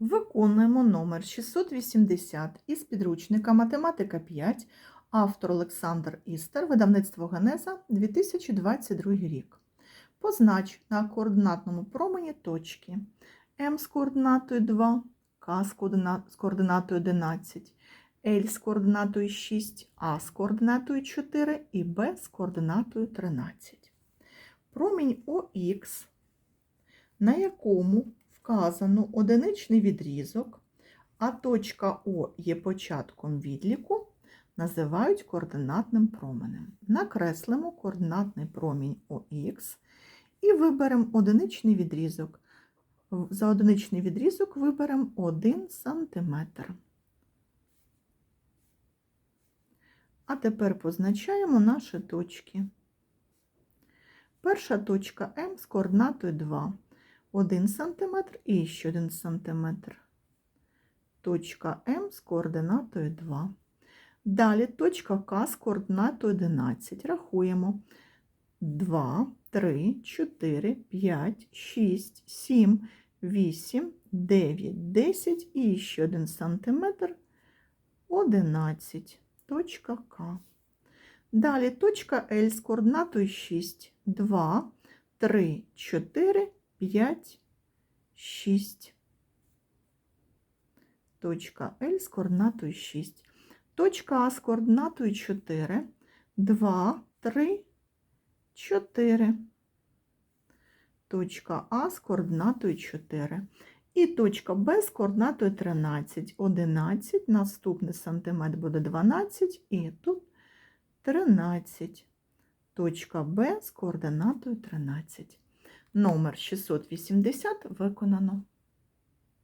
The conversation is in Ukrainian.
Виконуємо номер 680 із підручника Математика 5, автор Олександр Істер, видавництво Генеза, 2022 рік. Познач на координатному промені точки М з координатою 2, К з координатою 11, L з координатою 6, А з координатою 4 і Б з координатою 13. Промінь ОХ, на якому вказано одиничний відрізок, а точка О є початком відліку, називають координатним променем. Накреслимо координатний промінь ОХ і виберемо одиничний відрізок. За одиничний відрізок виберемо 1 см. А тепер позначаємо наші точки. Перша точка М з координатою 2. 1 см і ще 1 см. Точка М з координатою 2. Далі точка К з координатою 11. Рахуємо 2, 3, 4, 5, 6, 7, 8, 9, 10 і ще 1 см 11. Точка К. Далі точка Л з координатою 6, 2, 3, 4, 5, 6. Точка L з координатою 6. Точка А з координатою 4, 2, 3, 4. Точка А з координатою 4. І точка Б з координатою 13, 11. Наступний сантиметр буде 12, і тут 13. Точка Б з координатою 13. Номер 680 виконано.